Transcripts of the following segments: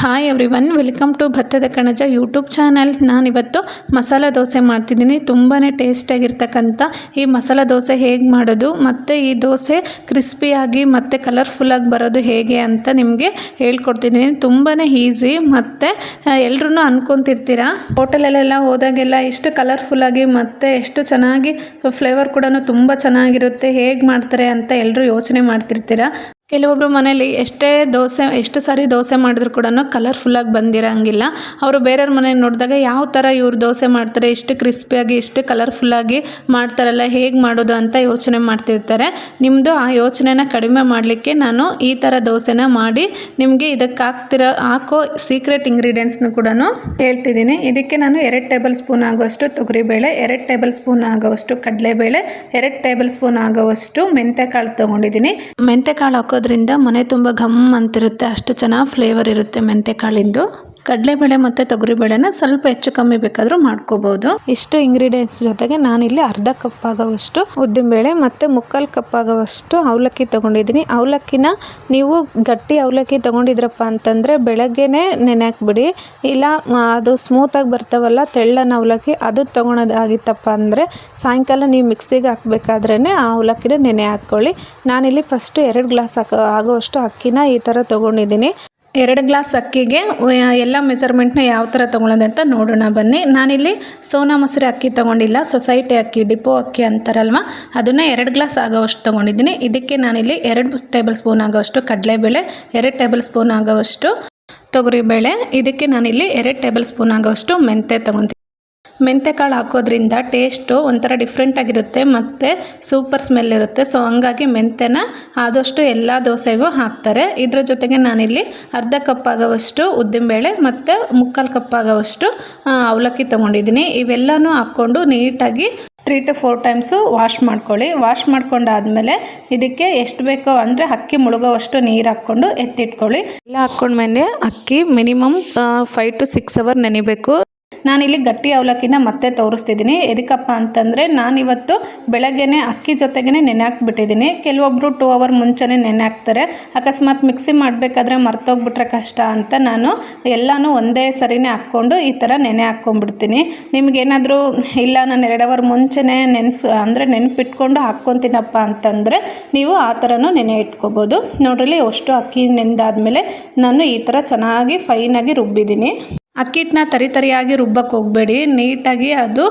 Hi everyone welcome to ಭತ್ತದ ಕಣಜ YouTube channel ನಾನಿವತ್ತು ಮಸಾಲ ದೋಸೆ ಮಾಡ್ತಿದ್ದೀನಿ. ತುಂಬಾ ಟೇಸ್ಟಿಯಾಗಿರ್ತಕ್ಕಂಥ ಈ ಮಸಾಲ ದೋಸೆ ಹೇಗೆ ಮಾಡೋದು, ಮತ್ತು ಈ ದೋಸೆ ಕ್ರಿಸ್ಪಿಯಾಗಿ ಮತ್ತು ಕಲರ್ಫುಲ್ಲಾಗಿ ಬರೋದು ಹೇಗೆ ಅಂತ ನಿಮಗೆ ಹೇಳ್ಕೊಡ್ತಿದ್ದೀನಿ. ತುಂಬಾ ಈಸಿ ಮತ್ತು ಎಲ್ಲರೂ ಅನ್ಕೊತಿರ್ತೀರ? ಹೋಟೆಲಲ್ಲೆಲ್ಲ ಹೋದಾಗೆಲ್ಲ ಎಷ್ಟು ಕಲರ್ಫುಲ್ಲಾಗಿ ಮತ್ತು ಎಷ್ಟು ಚೆನ್ನಾಗಿ ಫ್ಲೇವರ್ ಕೂಡ ತುಂಬ ಚೆನ್ನಾಗಿರುತ್ತೆ. ಹೇಗೆ ಮಾಡ್ತಾರೆ ಅಂತ ಎಲ್ಲರೂ ಯೋಚನೆ ಮಾಡ್ತಿರ್ತೀರ? ಕೆಲವೊಬ್ಬರು ಮನೇಲಿ ಎಷ್ಟೇ ದೋಸೆ, ಎಷ್ಟು ಸಾರಿ ದೋಸೆ ಮಾಡಿದ್ರು ಕೂಡ ಕಲರ್ಫುಲ್ಲಾಗಿ ಬಂದಿರೋಂಗಿಲ್ಲ. ಅವರು ಬೇರೆಯವ್ರ ಮನೇಲಿ ನೋಡಿದಾಗ ಯಾವ ಥರ ಇವ್ರು ದೋಸೆ ಮಾಡ್ತಾರೆ, ಇಷ್ಟು ಕ್ರಿಸ್ಪಿಯಾಗಿ ಇಷ್ಟು ಕಲರ್ಫುಲ್ಲಾಗಿ ಮಾಡ್ತಾರಲ್ಲ, ಹೇಗೆ ಮಾಡೋದು ಅಂತ ಯೋಚನೆ ಮಾಡ್ತಿರ್ತಾರೆ. ನಿಮ್ಮದು ಆ ಯೋಚನೆನ ಕಡಿಮೆ ಮಾಡಲಿಕ್ಕೆ ನಾನು ಈ ಥರ ದೋಸೆನ ಮಾಡಿ ನಿಮಗೆ ಇದಕ್ಕೆ ಹಾಕ್ತಿರೋ, ಹಾಕೋ ಸೀಕ್ರೆಟ್ ಇಂಗ್ರೀಡಿಯೆಂಟ್ಸ್ನು ಕೂಡ ಹೇಳ್ತಿದ್ದೀನಿ. ಇದಕ್ಕೆ ನಾನು ಎರಡು ಟೇಬಲ್ ಸ್ಪೂನ್ ಆಗುವಷ್ಟು ತೊಗರಿಬೇಳೆ, ಎರಡು ಟೇಬಲ್ ಸ್ಪೂನ್ ಆಗುವಷ್ಟು ಕಡಲೆಬೇಳೆ, ಎರಡು ಟೇಬಲ್ ಸ್ಪೂನ್ ಆಗುವಷ್ಟು ಮೆಂತ್ಯಕಾಳು ತೊಗೊಂಡಿದ್ದೀನಿ. ಮೆಂತ್ಯಕಾಳು ಹಾಕೋದ್ರಿಂದ ಮನೆ ತುಂಬ ಘಮ್ ಅಂತಿರುತ್ತೆ. ಅಷ್ಟು ಚೆನ್ನಾಗಿ ಫ್ಲೇವರ್ ಇರುತ್ತೆ ಮೆಂತ್ಯಕಾಳಿಂದು ಕಡಲೆಬೇಳೆ ಮತ್ತು ತೊಗರಿಬೇಳೆನ ಸ್ವಲ್ಪ ಹೆಚ್ಚು ಕಮ್ಮಿ ಬೇಕಾದರೂ ಮಾಡ್ಕೋಬೋದು. ಇಷ್ಟು ಇಂಗ್ರೀಡಿಯೆಂಟ್ಸ್ ಜೊತೆಗೆ ನಾನಿಲ್ಲಿ ಅರ್ಧ ಕಪ್ ಆಗೋವಷ್ಟು ಉದ್ದಿನಬೇಳೆ ಮತ್ತು ಮುಕ್ಕಾಲು ಕಪ್ ಆಗೋವಷ್ಟು ಅವಲಕ್ಕಿ ತೊಗೊಂಡಿದ್ದೀನಿ. ಅವಲಕ್ಕಿನ ನೀವು ಗಟ್ಟಿ ಅವಲಕ್ಕಿ ತೊಗೊಂಡಿದ್ರಪ್ಪ ಅಂತಂದರೆ ಬೆಳಗ್ಗೆನೇ ನೆನೆ ಹಾಕ್ಬಿಡಿ ಇಲ್ಲ ಅದು ಸ್ಮೂತಾಗಿ ಬರ್ತಾವಲ್ಲ, ತೆಳ್ಳನ ಅವಲಕ್ಕಿ, ಅದು ತೊಗೊಳೋದಾಗಿತ್ತಪ್ಪ ಅಂದರೆ ಸಾಯಂಕಾಲ ನೀವು ಮಿಕ್ಸಿಗೆ ಹಾಕ್ಬೇಕಾದ್ರೇ ಆ ಅವಲಕ್ಕಿನ ನೆನೆ ಹಾಕ್ಕೊಳ್ಳಿ ನಾನಿಲ್ಲಿ ಫಸ್ಟು ಎರಡು ಗ್ಲಾಸ್ ಹಾಕೋ, ಆಗೋವಷ್ಟು ಅಕ್ಕಿನ ಈ ಥರ ತೊಗೊಂಡಿದ್ದೀನಿ. ಎರಡು ಗ್ಲಾಸ್ ಅಕ್ಕಿಗೆ ಎಲ್ಲ ಮೆಸರ್ಮೆಂಟ್ನ ಯಾವ ಥರ ತೊಗೊಳೋದು ಅಂತ ನೋಡೋಣ ಬನ್ನಿ. ನಾನಿಲ್ಲಿ ಸೋನಾ ಮೊಸರು ಅಕ್ಕಿ ತೊಗೊಂಡಿಲ್ಲ, ಸೊಸೈಟಿ ಅಕ್ಕಿ, ಡಿಪೋ ಅಕ್ಕಿ ಅಂತಾರಲ್ವ? ಅದನ್ನು ಎರಡು ಗ್ಲಾಸ್ ಆಗೋವಷ್ಟು ತೊಗೊಂಡಿದ್ದೀನಿ. ಇದಕ್ಕೆ ನಾನಿಲ್ಲಿ ಎರಡು ಟೇಬಲ್ ಸ್ಪೂನ್ ಆಗೋವಷ್ಟು ಕಡಲೆಬೇಳೆ, ಎರಡು ಟೇಬಲ್ ಸ್ಪೂನ್ ಆಗೋವಷ್ಟು ತೊಗರಿಬೇಳೆ, ಇದಕ್ಕೆ ನಾನಿಲ್ಲಿ ಎರಡು ಟೇಬಲ್ ಸ್ಪೂನ್ ಆಗೋವಷ್ಟು ಮೆಂತೆ ತೊಗೊತೀನಿ ಮೆಂತ್ಯಕಾಳು ಹಾಕೋದ್ರಿಂದ ಟೇಸ್ಟು ಒಂಥರ ಡಿಫ್ರೆಂಟಾಗಿರುತ್ತೆ ಮತ್ತು ಸೂಪರ್ ಸ್ಮೆಲ್ ಇರುತ್ತೆ. ಸೊ ಹಂಗಾಗಿ ಮೆಂತ್ಯನ ಆದಷ್ಟು ಎಲ್ಲ ದೋಸೆಗೂ ಹಾಕ್ತಾರೆ. ಇದರ ಜೊತೆಗೆ ನಾನಿಲ್ಲಿ ಅರ್ಧ ಕಪ್ ಆಗೋವಷ್ಟು ಉದ್ದಿನಬೇಳೆ ಮತ್ತು ಮುಕ್ಕಾಲು ಕಪ್ ಆಗೋವಷ್ಟು ಅವಲಕ್ಕಿ ತೊಗೊಂಡಿದ್ದೀನಿ. ಇವೆಲ್ಲನೂ ಹಾಕ್ಕೊಂಡು ನೀಟಾಗಿ three to four times wash ಮಾಡ್ಕೊಳ್ಳಿ. ವಾಶ್ ಮಾಡ್ಕೊಂಡಾದ್ಮೇಲೆ ಇದಕ್ಕೆ ಎಷ್ಟು ಬೇಕೋ ಅಂದರೆ ಅಕ್ಕಿ ಮುಳುಗೋವಷ್ಟು ನೀರು ಹಾಕ್ಕೊಂಡು ಎತ್ತಿಟ್ಕೊಳ್ಳಿ. ಎಲ್ಲ ಹಾಕ್ಕೊಂಡ್ಮೇಲೆ ಅಕ್ಕಿ minimum five to six hour ನೆನಿಬೇಕು. ನಾನಿಲ್ಲಿ ಗಟ್ಟಿ ಅವಲಕ್ಕಿನ ಮತ್ತೆ ತೋರಿಸ್ತಿದ್ದೀನಿ. ಎದಕ್ಕಪ್ಪ ಅಂತಂದರೆ ನಾನಿವತ್ತು ಬೆಳಗ್ಗೆನೆ ಅಕ್ಕಿ ಜೊತೆಗೇ ನೆನೆ ಹಾಕ್ಬಿಟ್ಟಿದ್ದೀನಿ. ಕೆಲವೊಬ್ಬರು ಟೂ ಅವರ್ ಮುಂಚೆನೇ ನೆನೆ ಹಾಕ್ತಾರೆ. ಅಕಸ್ಮಾತ್ ಮಿಕ್ಸಿ ಮಾಡಬೇಕಾದ್ರೆ ಮರ್ತೋಗ್ಬಿಟ್ರೆ ಕಷ್ಟ ಅಂತ ನಾನು ಎಲ್ಲನೂ ಒಂದೇ ಸರಿನೇ ಹಾಕ್ಕೊಂಡು ಈ ಥರ ನೆನೆ ಹಾಕ್ಕೊಂಡ್ಬಿಡ್ತೀನಿ. ನಿಮಗೇನಾದರೂ ಇಲ್ಲ, ನಾನು ಎರಡು ಅವರ್ ಮುಂಚೆನೇ ನೆನೆಸು, ಅಂದರೆ ನೆನಪಿಟ್ಕೊಂಡು ಹಾಕ್ಕೊತೀನಪ್ಪ ಅಂತಂದರೆ ನೀವು ಆ ಥರನೂ ನೆನೆ ಇಟ್ಕೋಬೋದು. ನೋಡ್ರಿ ಅಷ್ಟು ಅಕ್ಕಿ ನೆನೆದಾದ್ಮೇಲೆ ನಾನು ಈ ಥರ ಚೆನ್ನಾಗಿ ಫೈನಾಗಿ ರುಬ್ಬಿದ್ದೀನಿ. ಅಕ್ಕಿಟ್ಟನ್ನ ತರಿತರಿಯಾಗಿ ರುಬ್ಬಕ್ಕೆ ಹೋಗಬೇಡಿ. ನೀಟಾಗಿ ಅದು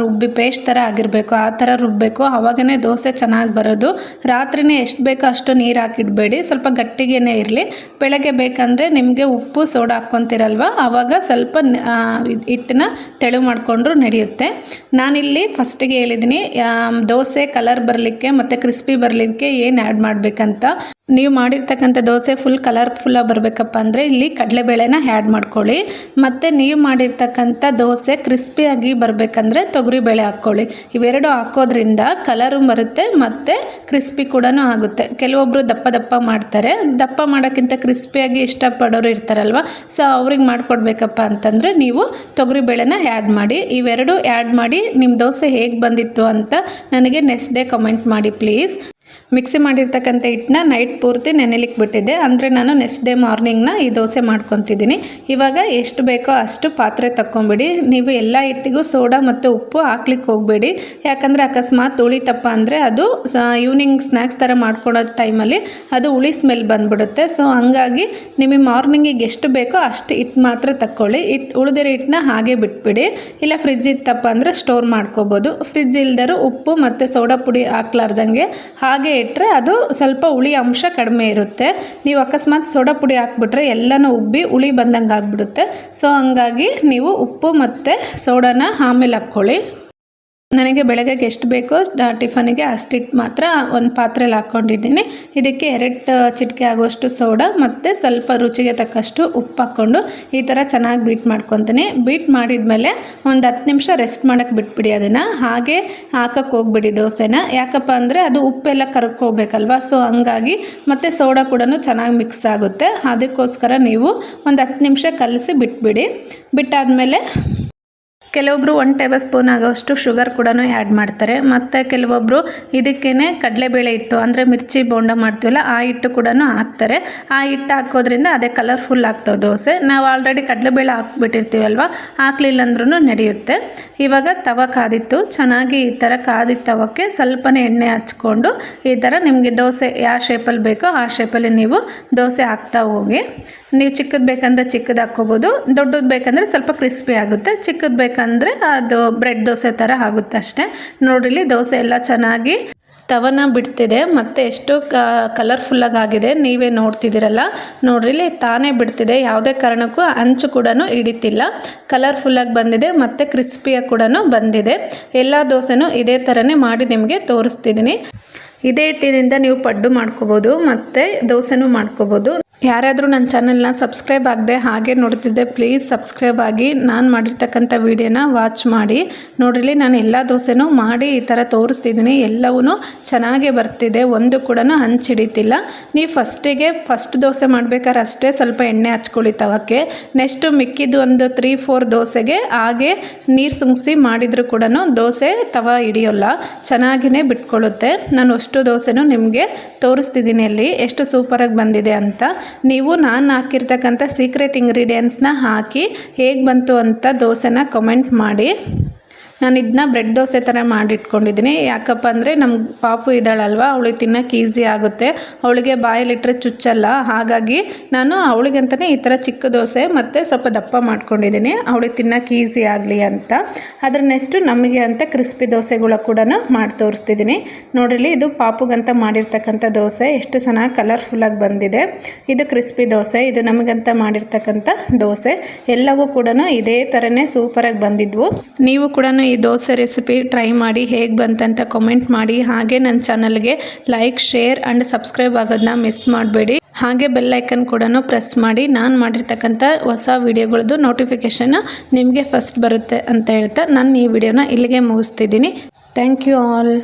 ರುಬ್ಬಿ ಪೇಸ್ಟ್ ಥರ ಆಗಿರಬೇಕು. ಆ ಥರ ರುಬ್ಬಬೇಕು ಆವಾಗನೇ ದೋಸೆ ಚೆನ್ನಾಗಿ ಬರೋದು. ರಾತ್ರಿನೇ ಎಷ್ಟು ಬೇಕೋ ಅಷ್ಟು ನೀರು ಹಾಕಿಡಬೇಡಿ. ಸ್ವಲ್ಪ ಗಟ್ಟಿಗೆನೇ ಇರಲಿ. ಬೆಳಗ್ಗೆ ಬೇಕಂದರೆ ನಿಮಗೆ ಉಪ್ಪು, ಸೋಡಾ ಹಾಕ್ಕೊತಿರಲ್ವ? ಆವಾಗ ಸ್ವಲ್ಪ ಹಿಟ್ಟನ್ನ ತೆಳು ಮಾಡಿಕೊಂಡ್ರು ನಡೆಯುತ್ತೆ. ನಾನಿಲ್ಲಿ ಫಸ್ಟಿಗೆ ಹೇಳಿದ್ದೀನಿ ದೋಸೆ ಕಲರ್ ಬರಲಿಕ್ಕೆ ಮತ್ತು ಕ್ರಿಸ್ಪಿ ಬರಲಿಕ್ಕೆ ಏನು ಆ್ಯಡ್ ಮಾಡಬೇಕಂತ. ನೀವು ಮಾಡಿರ್ತಕ್ಕಂಥ ದೋಸೆ ಫುಲ್ ಕಲರ್ಫುಲ್ಲಾಗಿ ಬರಬೇಕಪ್ಪ ಅಂದರೆ ಇಲ್ಲಿ ಕಡಲೆಬೇಳೆನ ಆ್ಯಡ್ ಮಾಡ್ಕೊಳ್ಳಿ. ಮತ್ತು ನೀವು ಮಾಡಿರ್ತಕ್ಕಂಥ ದೋಸೆ ಕ್ರಿಸ್ಪಿಯಾಗಿ ಬರಬೇಕಂದ್ರೆ ತೊಗರಿಬೇಳೆ ಹಾಕ್ಕೊಳ್ಳಿ. ಇವೆರಡು ಹಾಕೋದ್ರಿಂದ ಕಲರು ಬರುತ್ತೆ ಮತ್ತು ಕ್ರಿಸ್ಪಿ ಕೂಡ ಆಗುತ್ತೆ. ಕೆಲವೊಬ್ಬರು ದಪ್ಪ ದಪ್ಪ ಮಾಡ್ತಾರೆ. ದಪ್ಪ ಮಾಡೋಕ್ಕಿಂತ ಕ್ರಿಸ್ಪಿಯಾಗಿ ಇಷ್ಟಪಡೋರು ಇರ್ತಾರಲ್ವ? ಸೊ ಅವ್ರಿಗೆ ಮಾಡಿಕೊಡ್ಬೇಕಪ್ಪ ಅಂತಂದರೆ ನೀವು ತೊಗರಿಬೇಳೆನ ಆ್ಯಡ್ ಮಾಡಿ. ಇವೆರಡು ಆ್ಯಡ್ ಮಾಡಿ ನಿಮ್ಮ ದೋಸೆ ಹೇಗೆ ಬಂದಿತ್ತು ಅಂತ ನನಗೆ ನೆಕ್ಸ್ಟ್ ಡೇ ಕಮೆಂಟ್ ಮಾಡಿ ಪ್ಲೀಸ್ ಮಿಕ್ಸಿ ಮಾಡಿರ್ತಕ್ಕಂಥ ಹಿಟ್ಟನ್ನ ನೈಟ್ ಪೂರ್ತಿ ನೆನೆಲಿಕ್ಕೆ ಬಿಟ್ಟಿದ್ದೆ. ಅಂದರೆ ನಾನು ನೆಕ್ಸ್ಟ್ ಡೇ ಮಾರ್ನಿಂಗ್ನ ಈ ದೋಸೆ ಮಾಡ್ಕೊತಿದ್ದೀನಿ. ಇವಾಗ ಎಷ್ಟು ಬೇಕೋ ಅಷ್ಟು ಪಾತ್ರೆ ತಕ್ಕೊಂಬಿಡಿ. ನೀವು ಎಲ್ಲ ಹಿಟ್ಟಿಗೂ ಸೋಡಾ ಮತ್ತು ಉಪ್ಪು ಹಾಕ್ಲಿಕ್ಕೆ ಹೋಗಬೇಡಿ. ಯಾಕಂದರೆ ಅಕಸ್ಮಾತ್ ಉಳಿತಪ್ಪ ಅಂದರೆ ಅದು ಈವ್ನಿಂಗ್ ಸ್ನ್ಯಾಕ್ಸ್ ಥರ ಮಾಡ್ಕೊಳೋ ಟೈಮಲ್ಲಿ ಅದು ಹುಳಿ ಸ್ಮೆಲ್ ಬಂದುಬಿಡುತ್ತೆ. ಸೊ ಹಂಗಾಗಿ ನಿಮಗೆ ಮಾರ್ನಿಂಗಿಗೆ ಎಷ್ಟು ಬೇಕೋ ಅಷ್ಟು ಹಿಟ್ಟು ಮಾತ್ರ ತಕ್ಕೊಳ್ಳಿ. ಹಿಟ್ಟು ಉಳಿದಿರೋ ಹಿಟ್ಟನ್ನ ಹಾಗೆ ಬಿಟ್ಬಿಡಿ. ಇಲ್ಲ ಫ್ರಿಜ್ ಇತ್ತಪ್ಪ ಅಂದರೆ ಸ್ಟೋರ್ ಮಾಡ್ಕೋಬೋದು. ಫ್ರಿಜ್ ಇಲ್ದರೂ ಉಪ್ಪು ಮತ್ತು ಸೋಡಾ ಪುಡಿ ಹಾಕ್ಲಾರ್ದಂಗೆ ಹಾಗೆ ಇಟ್ಟರೆ ಅದು ಸ್ವಲ್ಪ ಹುಳಿ ಅಂಶ ಕಡಿಮೆ ಇರುತ್ತೆ. ನೀವು ಅಕಸ್ಮಾತ್ ಸೋಡಾ ಪುಡಿ ಹಾಕ್ಬಿಟ್ರೆ ಎಲ್ಲನೂ ಉಬ್ಬಿ ಹುಳಿ ಬಂದಂಗೆ ಆಗಿಬಿಡುತ್ತೆ ಸೊ ಹಂಗಾಗಿ ನೀವು ಉಪ್ಪು ಮತ್ತು ಸೋಡಾನ ಆಮೇಲೆ ಹಾಕ್ಕೊಳ್ಳಿ. ನನಗೆ ಬೆಳಗ್ಗೆಗೆ ಎಷ್ಟು ಬೇಕೋ ಟಿಫನಿಗೆ ಅಷ್ಟಿಟ್ಟು ಮಾತ್ರ ಒಂದು ಪಾತ್ರೆಲಿ ಹಾಕ್ಕೊಂಡಿದ್ದೀನಿ. ಇದಕ್ಕೆ ಎರಡು ಚಿಟಿಕೆ ಆಗುವಷ್ಟು ಸೋಡಾ ಮತ್ತು ಸ್ವಲ್ಪ ರುಚಿಗೆ ತಕ್ಕಷ್ಟು ಉಪ್ಪು ಹಾಕ್ಕೊಂಡು ಈ ಥರ ಚೆನ್ನಾಗಿ ಬೀಟ್ ಮಾಡ್ಕೊತೀನಿ. ಬೀಟ್ ಮಾಡಿದ್ಮೇಲೆ ಒಂದು ಹತ್ತು ನಿಮಿಷ ರೆಸ್ಟ್ ಮಾಡೋಕ್ಕೆ ಬಿಟ್ಬಿಡಿ ಅದನ್ನು. ಹಾಗೆ ಹಾಕಕ್ಕೆ ಹೋಗ್ಬಿಡಿ ದೋಸೆನ. ಯಾಕಪ್ಪ ಅಂದರೆ ಅದು ಉಪ್ಪೆಲ್ಲ ಕರ್ಕೋಬೇಕಲ್ವ ಸೊ, ಹಂಗಾಗಿ ಮತ್ತು ಸೋಡಾ ಕೂಡ ಚೆನ್ನಾಗಿ ಮಿಕ್ಸ್ ಆಗುತ್ತೆ. ಅದಕ್ಕೋಸ್ಕರ ನೀವು ಒಂದು ಹತ್ತು ನಿಮಿಷ ಕಲಸಿ ಬಿಟ್ಬಿಡಿ. ಬಿಟ್ಟಾದಮೇಲೆ ಕೆಲವೊಬ್ಬರು ಒನ್ ಟೇಬಲ್ ಸ್ಪೂನ್ ಆಗೋಷ್ಟು ಶುಗರ್ ಕೂಡ ಆ್ಯಡ್ ಮಾಡ್ತಾರೆ. ಮತ್ತು ಕೆಲವೊಬ್ಬರು ಇದಕ್ಕೇ ಕಡಲೆಬೇಳೆ ಹಿಟ್ಟು, ಅಂದರೆ ಮಿರ್ಚಿ ಬೋಂಡ ಮಾಡ್ತೀವಲ್ಲ, ಆ ಹಿಟ್ಟು ಕೂಡ ಹಾಕ್ತಾರೆ. ಆ ಹಿಟ್ಟು ಹಾಕೋದ್ರಿಂದ ಅದೇ ಕಲರ್ಫುಲ್ ಆಗ್ತಾವೆ ದೋಸೆ. ನಾವು ಆಲ್ರೆಡಿ ಕಡಲೆಬೇಳೆ ಹಾಕ್ಬಿಟ್ಟಿರ್ತೀವಲ್ವ ಹಾಕ್ಲಿಲ್ಲ ಅಂದ್ರೂ ನಡೆಯುತ್ತೆ. ಇವಾಗ ತವ ಕಾದಿತ್ತು. ಚೆನ್ನಾಗಿ ಈ ಥರ ಕಾದಿದ್ದ ತವಕ್ಕೆ ಸ್ವಲ್ಪನೇ ಎಣ್ಣೆ ಹಚ್ಕೊಂಡು ಈ ಥರ ನಿಮಗೆ ದೋಸೆ ಯಾವ ಶೇಪಲ್ಲಿ ಬೇಕೋ ಆ ಶೇಪಲ್ಲಿ ನೀವು ದೋಸೆ ಹಾಕ್ತಾ ಹೋಗಿ. ನೀವು ಚಿಕ್ಕದು ಬೇಕಂದ್ರೆ ಚಿಕ್ಕದು ಹಾಕ್ಕೋಬೋದು, ದೊಡ್ಡದು ಬೇಕಂದರೆ ಸ್ವಲ್ಪ ಕ್ರಿಸ್ಪಿ ಆಗುತ್ತೆ, ಚಿಕ್ಕದು ಬೇಕಂದರೆ ಅದು ಬ್ರೆಡ್ ದೋಸೆ ಥರ ಆಗುತ್ತೆ ಅಷ್ಟೇ. ನೋಡಿಲಿ ದೋಸೆ ಎಲ್ಲ ಚೆನ್ನಾಗಿ ತವನ ಬಿಡ್ತಿದೆ, ಮತ್ತು ಎಷ್ಟು ಕಲರ್ಫುಲ್ಲಾಗಿ ಆಗಿದೆ ನೀವೇ ನೋಡ್ತಿದ್ದೀರಲ್ಲ. ನೋಡ್ರಿ ಇಲ್ಲಿ ತಾನೇ ಬಿಡ್ತಿದೆ, ಯಾವುದೇ ಕಾರಣಕ್ಕೂ ಅಂಚು ಕೂಡ ಹಿಡಿತಿಲ್ಲ. ಕಲರ್ಫುಲ್ಲಾಗಿ ಬಂದಿದೆ, ಮತ್ತು ಕ್ರಿಸ್ಪಿಯಾಗಿ ಕೂಡ ಬಂದಿದೆ. ಎಲ್ಲ ದೋಸೆನೂ ಇದೇ ಥರನೇ ಮಾಡಿ ನಿಮಗೆ ತೋರಿಸ್ತಿದ್ದೀನಿ. ಇದೇ ಹಿಟ್ಟಿನಿಂದ ನೀವು ಪಡ್ಡು ಮಾಡ್ಕೋಬೋದು, ಮತ್ತು ದೋಸೆನೂ ಮಾಡ್ಕೋಬೋದು. ಯಾರಾದರೂ ನನ್ನ ಚಾನಲ್ನ ಸಬ್ಸ್ಕ್ರೈಬ್ ಆಗದೆ ಹಾಗೆ ನೋಡ್ತಿದ್ದೆ ಪ್ಲೀಸ್ ಸಬ್ಸ್ಕ್ರೈಬ್ ಆಗಿ. ನಾನು ಮಾಡಿರ್ತಕ್ಕಂಥ ವೀಡಿಯೋನ ವಾಚ್ ಮಾಡಿ. ನೋಡಿರಲಿ ನಾನು ಎಲ್ಲ ದೋಸೆನೂ ಮಾಡಿ ಈ ಥರ ತೋರಿಸ್ತಿದ್ದೀನಿ. ಎಲ್ಲವೂ ಚೆನ್ನಾಗೇ ಬರ್ತಿದೆ. ಒಂದು ಕೂಡ ಹಂಚಿಡಿತಿಲ್ಲ. ನೀವು ಫಸ್ಟಿಗೆ ಫಸ್ಟ್ ದೋಸೆ ಮಾಡಬೇಕಾದ್ರೆ ಅಷ್ಟೇ ಸ್ವಲ್ಪ ಎಣ್ಣೆ ಹಚ್ಕೊಳ್ಳಿ ತವಕ್ಕೆ ನೆಕ್ಸ್ಟು ಮಿಕ್ಕಿದ್ದು ಒಂದು ತ್ರೀ ಫೋರ್ ದೋಸೆಗೆ ಹಾಗೆ ನೀರು ಸುಂಗಿಸಿ ಮಾಡಿದರೂ ಕೂಡ ದೋಸೆ ತವ ಹಿಡಿಯೋಲ್ಲ. ಚೆನ್ನಾಗಿಯೇ ಬಿಟ್ಕೊಳ್ಳುತ್ತೆ ನಾನು ಅಷ್ಟು ದೋಸೆನೂ ನಿಮಗೆ ತೋರಿಸ್ತಿದ್ದೀನಿ ಅಲ್ಲಿ. ಎಷ್ಟು ಸೂಪರಾಗಿ ಬಂದಿದೆ ಅಂತ. ನೀವು ನಾನು ಹಾಕಿರ್ತಕ್ಕಂಥ ಸೀಕ್ರೆಟ್ ಇಂಗ್ರೀಡಿಯೆಂಟ್ಸ್ನ ಹಾಕಿ ಹೇಗೆ ಬಂತು ಅಂತ ದೋಸೆನ ಕಮೆಂಟ್ ಮಾಡಿ. ನಾನು ಇದನ್ನ ಬ್ರೆಡ್ ದೋಸೆ ಥರ ಮಾಡಿಟ್ಕೊಂಡಿದ್ದೀನಿ. ಯಾಕಪ್ಪ ಅಂದರೆ ನಮ್ಮ ಪಾಪು ಇದ್ದಾಳಲ್ವ, ಅವಳಿಗೆ ತಿನ್ನೋಕೆ ಈಸಿ ಆಗುತ್ತೆ. ಅವಳಿಗೆ ಬಾಯಲ್ಲಿಟ್ಟರೆ ಚುಚ್ಚಲ್ಲ. ಹಾಗಾಗಿ ನಾನು ಅವಳಿಗಂತಲೇ ಈ ಥರ ಚಿಕ್ಕ ದೋಸೆ ಮತ್ತು ಸ್ವಲ್ಪ ದಪ್ಪ ಮಾಡ್ಕೊಂಡಿದ್ದೀನಿ. ಅವಳಿಗೆ ತಿನ್ನೋಕೆ ಈಸಿ ಆಗಲಿ ಅಂತ. ಅದ್ರ ನೆಕ್ಸ್ಟು ನಮಗೆ ಅಂತ ಕ್ರಿಸ್ಪಿ ದೋಸೆಗಳ ಕೂಡ ಮಾಡಿ ತೋರಿಸ್ತಿದ್ದೀನಿ. ನೋಡಿರಿ ಇದು ಪಾಪುಗಂತ ಮಾಡಿರ್ತಕ್ಕಂಥ ದೋಸೆ. ಎಷ್ಟು ಚೆನ್ನಾಗಿ ಕಲರ್ಫುಲ್ಲಾಗಿ ಬಂದಿದೆ. ಇದು ಕ್ರಿಸ್ಪಿ ದೋಸೆ, ಇದು ನಮಗಂತ ಮಾಡಿರ್ತಕ್ಕಂಥ ದೋಸೆ. ಎಲ್ಲವೂ ಕೂಡ ಇದೇ ಥರನೇ ಸೂಪರಾಗಿ ಬಂದಿದ್ವು. ನೀವು ಕೂಡ ಈ ದೋಸೆ ರೆಸಿಪಿ ಟ್ರೈ ಮಾಡಿ ಹೇಗೆ ಬಂತಂತ ಕಮೆಂಟ್ ಮಾಡಿ. ಹಾಗೆ ನನ್ನ ಚಾನಲ್ಗೆ ಲೈಕ್ ಶೇರ್ ಆ್ಯಂಡ್ ಸಬ್ಸ್ಕ್ರೈಬ್ ಆಗೋದನ್ನ ಮಿಸ್ ಮಾಡಬೇಡಿ. ಹಾಗೆ ಬೆಲ್ಲೈಕನ್ ಕೂಡ ಪ್ರೆಸ್ ಮಾಡಿ. ನಾನು ಮಾಡಿರ್ತಕ್ಕಂಥ ಹೊಸ ವೀಡಿಯೋಗಳದ್ದು ನೋಟಿಫಿಕೇಷನ್ ನಿಮಗೆ ಫಸ್ಟ್ ಬರುತ್ತೆ ಅಂತ ಹೇಳ್ತಾ ನಾನು ಈ ವಿಡಿಯೋನ ಇಲ್ಲಿಗೆ ಮುಗಿಸ್ತಿದ್ದೀನಿ. Thank you all